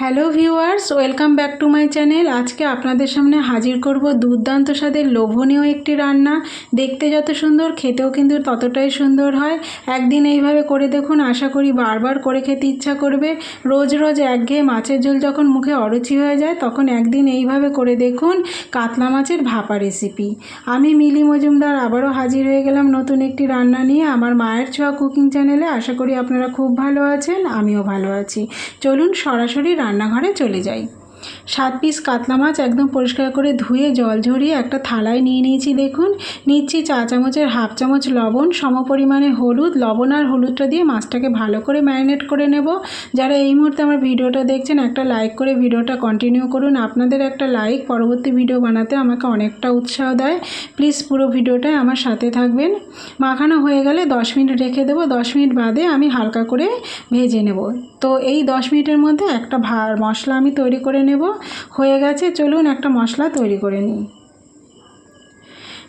Hello viewers, welcome back to my channel. আজকে আপনাদের সামনে হাজির করব দুর্দান্ত স্বাদের লোভনীয় একটি রান্না। দেখতে যত সুন্দর, খেতেও কিন্তু ততটাই সুন্দর হয়। একদিন এইভাবে করে দেখুন, আশা করি বারবার করে খেতে ইচ্ছা করবে। রোজ রোজ একঘেয়ে মাছের ঝোল যখন মুখে অরুচি হয়ে যায়, তখন একদিন এইভাবে করে দেখুন কাতলা মাছের ভাপা রেসিপি আমি মিলি মজুমদার, আবারও হাজির হয়ে গেলাম নতুন একটি রান্না নিয়ে। আমার মায়ের ছোঁয়া কুকিং চ্যানেলে আশা করি আপনারা খুব ভালো আছেন, আমিও ভালো আছি। চলুন সরাসরি রান্নাঘরে চলে যাই। সাত পিস কাতলা মাছ একদম পরিষ্কার করে ধুয়ে জল ঝরিয়ে একটা থালায় নিয়ে নিয়েছি দেখুন। নিচ্ছি চা চামচের হাফ চামচ লবণ সম পরিমাণে হলুদ। লবণ আর হলুদটা দিয়ে মাছটাকে ভালো করে ম্যারিনেট করে নেব। যারা এই মুহূর্তে আমার ভিডিওটা দেখছেন, একটা লাইক করে ভিডিওটা কন্টিনিউ করুন। আপনাদের একটা লাইক পরবর্তী ভিডিও বানাতে আমাকে অনেকটা উৎসাহ দেয়। প্লিজ পুরো ভিডিওটায় আমার সাথে থাকবেন। মাখানো হয়ে গেলে দশ মিনিট রেখে দেবো। দশ মিনিট বাদে আমি হালকা করে ভেজে নেব। তো এই দশ মিনিটের মধ্যে একটা ভা মশলা আমি তৈরি করে নেব। হয়ে গেছে, চলুন একটা মশলা তৈরি করে নিই।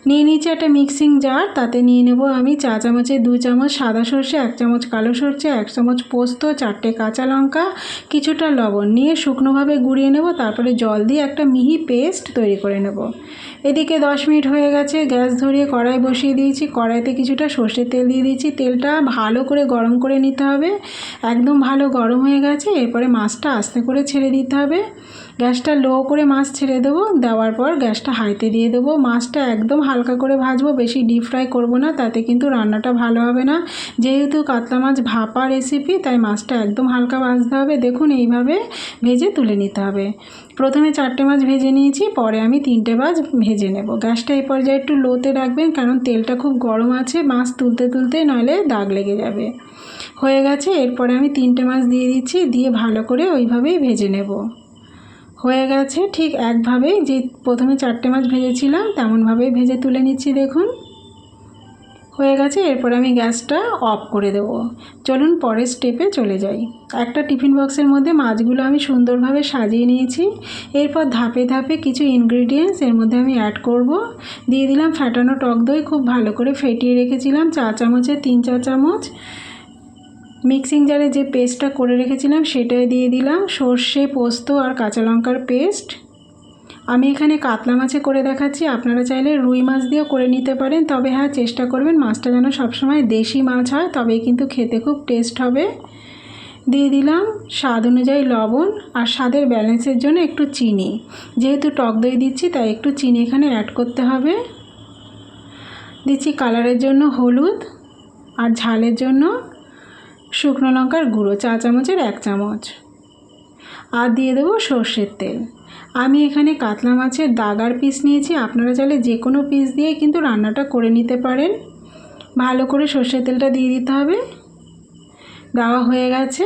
নিয়ে নিচে একটা মিক্সিং জার তাতে নিয়ে নেব আমি চা চামচে দু চামচ সাদা সর্ষে, এক চামচ কালো সর্ষে, এক চামচ পোস্ত, চারটে কাঁচা লঙ্কা, কিছুটা লবণ নিয়ে শুকনোভাবে গুঁড়িয়ে নেব, তারপরে জল দিয়ে একটা মিহি পেস্ট তৈরি করে নেব। এদিকে দশ মিনিট হয়ে গেছে, গ্যাস ধরিয়ে কড়াই বসিয়ে দিয়েছি, কড়াইতে কিছুটা সর্ষের তেল দিয়ে দিয়েছি, তেলটা ভালো করে গরম করে নিতে হবে, একদম ভালো গরম হয়ে গেছে, এরপরে মাছটা আস্তে করে ছেড়ে দিতে হবে। গ্যাসটা লো করে মাছ ছেড়ে দেবো, দেওয়ার পর গ্যাসটা হাইতে দিয়ে দেবো। মাছটা একদম হালকা করে ভাজবো, বেশি ডিপ ফ্রাই করব না, তাতে কিন্তু রান্নাটা ভালো হবে না। যেহেতু কাতলা মাছ ভাপা রেসিপি তাই মাছটা একদম হালকা ভাজতে হবে। দেখুন এইভাবে ভেজে তুলে নিতে হবে। প্রথমে চারটে মাছ ভেজে নিয়েছি, পরে আমি তিনটে মাছ ভেজে নেব। গ্যাসটা এই পর্যায়ে একটু লোতে রাখবেন, কারণ তেলটা খুব গরম আছে, মাছ তুলতে তুলতে নইলে দাগ লেগে যাবে। হয়ে গেছে, এরপরে আমি তিনটে মাছ দিয়ে দিচ্ছি, দিয়ে ভালো করে ওইভাবেই ভেজে নেব। হয়ে গেছে ঠিক একভাবেই। যে প্রথমে চারটে মাছ ভেজেছিলাম, তেমনভাবেই ভেজে তুলে নিচ্ছি দেখুন। হয়ে গেছে, এরপর আমি গ্যাসটা অফ করে দেবো। চলুন পরের স্টেপে চলে যাই। একটা টিফিন বক্সের মধ্যে মাছগুলো আমি সুন্দরভাবে সাজিয়ে নিয়েছি। এরপর ধাপে ধাপে কিছু ইনগ্রিডিয়েন্টস এর মধ্যে আমি অ্যাড করব। দিয়ে দিলাম ফ্যাটানো টক দই, খুব ভালো করে ফেটিয়ে রেখেছিলাম, চা চামচে তিন চা চামচ। মিক্সিং জারে যে পেস্টটা করে রেখেছিলাম সেটাই দিয়ে দিলাম। সর্ষে, পোস্ত আর কাঁচা লঙ্কার পেস্ট। আমি এখানে কাতলা মাছে করে দেখাচ্ছি। আপনারা চাইলে রুই মাছ দিয়েও করে নিতে পারেন। তবে হ্যাঁ চেষ্টা করবেন মাছটা যেন সবসময় দেশি মাছ হয়, তবেই কিন্তু খেতে খুব টেস্ট হবে। দিয়ে দিলাম স্বাদ অনুযায়ী লবণ আর স্বাদের ব্যালেন্সের জন্য একটু চিনি। যেহেতু টক দই দিচ্ছি, তাই একটু চিনি এখানে অ্যাড করতে হবে। দিচ্ছি কালারের জন্য হলুদ আর ঝালের জন্য শুকনো লঙ্কার গুঁড়ো চা চামচের এক চামচ। আর দিয়ে দেবো সর্ষের তেল। আমি এখানে কাতলা মাছের দাগার পিস নিয়েছি, আপনারা চাইলে যে কোনো পিস দিয়ে কিন্তু রান্নাটা করে নিতে পারেন। ভালো করে সর্ষের তেলটা দিয়ে দিতে হবে। দেওয়া হয়ে গেছে।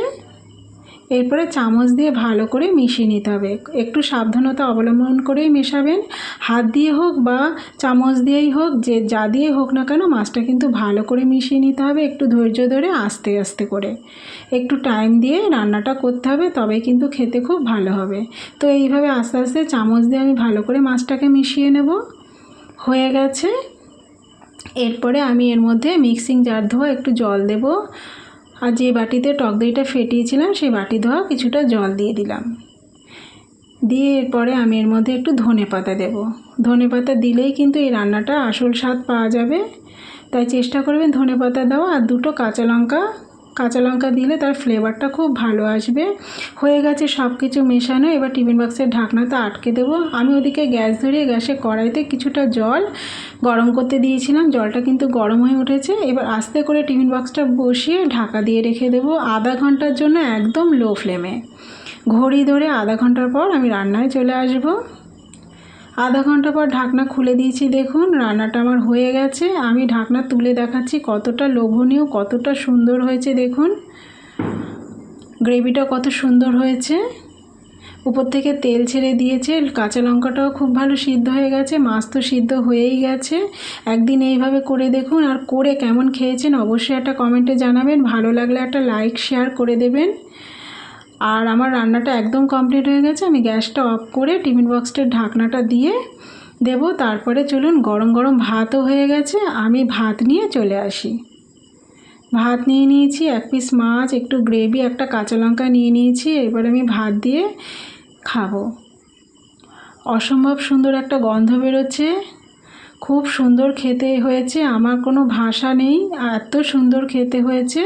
এরপরে চামচ দিয়ে ভালো করে মিশিয়ে নিতে হবে। একটু সাবধানতা অবলম্বন করেই মেশাবেন। হাত দিয়ে হোক বা চামচ দিয়েই হোক, যে যা দিয়ে হোক না কেন মাছটা কিন্তু ভালো করে মিশিয়ে নিতে হবে একটু ধৈর্য ধরে আস্তে আস্তে করে। একটু টাইম দিয়ে রান্নাটা করতে হবে তবে কিন্তু খেতে খুব ভালো হবে। তো এইভাবে আস্তে আস্তে চামচ দিয়ে আমি ভালো করে মাছটাকে মিশিয়ে নেব। হয়ে গেছে। এরপরে আমি এর মধ্যে মিক্সিং জার ধোয়া একটু জল দেবো। আর যে বাটিতে টক দইটা ফেটিয়েছিলাম, সেই বাটি ধোয়া কিছুটা জল দিয়ে দিলাম। দিয়ে এরপরে আমি এর মধ্যে একটু ধনে পাতা দেবো। ধনে পাতা দিলেই কিন্তু এই রান্নাটা আসল স্বাদ পাওয়া যাবে। তাই চেষ্টা করবেন ধনে পাতা দেওয়া আর দুটো কাঁচা লঙ্কা কাঁচা লঙ্কা দিলে তার ফ্লেভারটা খুব ভালো আসবে। হয়ে গেছে সব কিছু মেশানো, এবার টিফিন বক্সের ঢাকনাতে আটকে দেবো। আমি ওদিকে গ্যাস ধরিয়ে গ্যাসে কড়াইতে কিছুটা জল গরম করতে দিয়েছিলাম। জলটা কিন্তু গরম হয়ে উঠেছে। এবার আস্তে করে টিফিন বক্সটা বসিয়ে ঢাকা দিয়ে রেখে দেবো আধা ঘণ্টার জন্য একদম লো ফ্লেমে ঘড়ি ধরে আধা ঘণ্টার পর আমি রান্নায় চলে আসব। আধা ঘণ্টা পর ঢাকনা খুলে দিয়েছি, দেখুন, রান্নাটা আমার হয়ে গেছে। আমি ঢাকনা তুলে দেখাচ্ছি কতটা লোভনীয়, কতটা সুন্দর হয়েছে, দেখুন। গ্রেভিটা কত সুন্দর হয়েছে। উপর থেকে তেল ছেড়ে দিয়েছে, কাঁচা লঙ্কাটাও খুব ভালো সিদ্ধ হয়ে গেছে, মাছ তো সিদ্ধ হয়েই গেছে। একদিন এইভাবে করে দেখুন, আর করে কেমন খেয়েছেন, অবশ্যই একটা কমেন্টে জানাবেন। ভালো লাগলে একটা লাইক, শেয়ার করে দেবেন। আর আমার রান্নাটা একদম কমপ্লিট হয়ে গেছে। আমি গ্যাসটা অফ করে টিফিন বক্সটার ঢাকনাটা দিয়ে দেব। তারপরে চলুন, গরম গরম ভাতও হয়ে গেছে। আমি ভাত নিয়ে চলে আসি। ভাত নিয়ে নিয়েছি, এক পিস মাছ, একটু গ্রেভি একটা কাঁচা লঙ্কা নিয়ে নিয়েছি। এবার আমি ভাত দিয়ে খাব। অসম্ভব সুন্দর একটা গন্ধ বেরোচ্ছে। খুব সুন্দর খেতে হয়েছে, আমার কোনো ভাষা নেই, এত সুন্দর খেতে হয়েছে।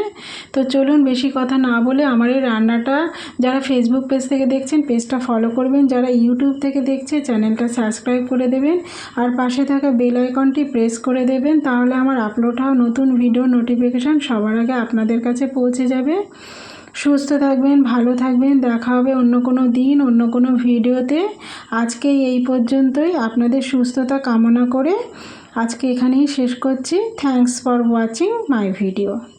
তো চলুন বেশি কথা না বলে আমার এই রান্নাটা, যারা ফেসবুক পেজ থেকে দেখছেন পেজটা ফলো করবেন। যারা ইউটিউব থেকে দেখছে চ্যানেলটা সাবস্ক্রাইব করে দেবেন। আর পাশে থাকা বেল আইকনটি প্রেস করে দেবেন, তাহলে আমার আপলোড হওয়া নতুন ভিডিও নোটিফিকেশান সবার আগে আপনাদের কাছে পৌঁছে যাবে। সুস্থ থাকবেন, ভালো থাকবেন। দেখা হবে অন্য কোনো দিন, অন্য কোনো ভিডিওতে। আজকে এই পর্যন্তই। আপনাদের সুস্থতা কামনা করে আজকে এখানেই শেষ করছি। Thanks for watching my video